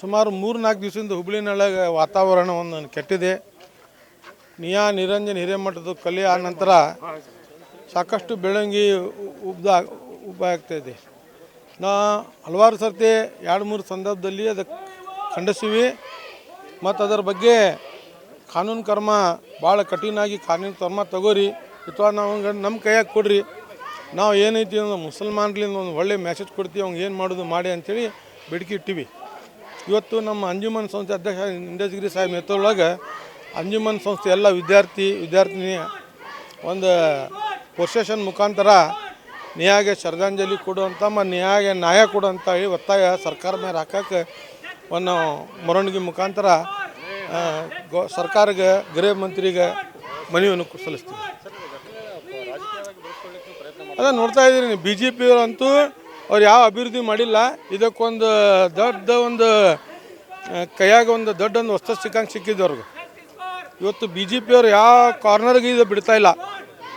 ಸುಮಾರು ಮೂರು ನಾಲ್ಕು ದಿವಸದಿಂದ ಹುಬ್ಳಿನೊಳಗೆ ವಾತಾವರಣ ಒಂದು ಕೆಟ್ಟಿದೆ. ನಿಯಾ ನಿರಂಜನ್ ಹಿರೇಮಠದ ಕಲೆ ಆದ ನಂತರ ಸಾಕಷ್ಟು ಬೆಳಂಗಿ ಉಬ್ದ ಉಬ್ಬ ಆಗ್ತಾಯಿದೆ ನಾ ಹಲವಾರು ಸರ್ತಿ ಎರಡು ಮೂರು ಸಂದರ್ಭದಲ್ಲಿ ಅದಕ್ಕೆ ಖಂಡಿಸೀವಿ. ಮತ್ತು ಅದರ ಬಗ್ಗೆ ಕಾನೂನು ಕ್ರಮ ಭಾಳ ಕಠಿಣಾಗಿ ಕಾನೂನು ಕ್ರಮ ತಗೋರಿ. ಅಥವಾ ನಾವು ನಮ್ಮ ಕೈಯಾಗ ಕೊಡ್ರಿ. ನಾವು ಏನೈತಿ ಅಂದ್ರೆ ಮುಸಲ್ಮಾನ್ಲಿಂದ ಒಂದು ಒಳ್ಳೆ ಮೆಸೇಜ್ ಕೊಡ್ತೀವಿ ಅವ್ನಿಗೆ ಏನು ಮಾಡೋದು ಮಾಡಿ ಅಂಥೇಳಿ ಬೇಡಿಕೆ ಇಟ್ಟಿವಿ. ಇವತ್ತು ನಮ್ಮ ಅಂಜುಮನ್ ಸಂಸ್ಥೆ ಅಧ್ಯಕ್ಷ ಇಂಡಸ್ಗಿರಿ ಸಾಹೇಬ್ ನೇತೃತ್ವದೊಳಗೆ ಅಂಜುಮನ್ ಸಂಸ್ಥೆ ಎಲ್ಲ ವಿದ್ಯಾರ್ಥಿ ವಿದ್ಯಾರ್ಥಿನಿ ಒಂದು ಪ್ರೊಸೆಷನ್ ಮುಖಾಂತರ ನಿಯಾಗೆ ಶ್ರದ್ಧಾಂಜಲಿ ಕೊಡುವಂಥ ಮತ್ತು ನ್ಯಾಯ ನ್ಯಾಯ ಕೊಡುವಂಥ ಹೇಳಿ ಒತ್ತಾಯ ಸರ್ಕಾರ ಮೇಲೆ ಹಾಕಕ್ಕೆ ಒಂದು ಮೆರವಣಿಗೆ ಮುಖಾಂತರ ಗೋ ಸರ್ಕಾರಕ್ಕೆ ಗೃಹ ಮಂತ್ರಿಗೆ ಮನವಿಯನ್ನು ಸಲ್ಲಿಸ್ತೀವಿ. ಅದ ನೋಡ್ತಾ ಇದ್ದೀರಿ ಬಿ ಜೆ ಪಿಯವರಂತೂ ಅವ್ರು ಯಾವ ಅಭಿವೃದ್ಧಿ ಮಾಡಿಲ್ಲ. ಇದಕ್ಕೊಂದು ದೊಡ್ಡ ಒಂದು ಕೈಯಾಗ ಒಂದು ದೊಡ್ಡ ಒಂದು ವಸ್ತು ಸಿಕ್ಕಂಗೆ ಸಿಕ್ಕಿದ್ದು ಇವತ್ತು ಬಿ ಜೆ ಪಿಯವ್ರು ಯಾವ ಕಾರ್ನರ್ಗೆ ಇದು ಬಿಡ್ತಾ ಇಲ್ಲ.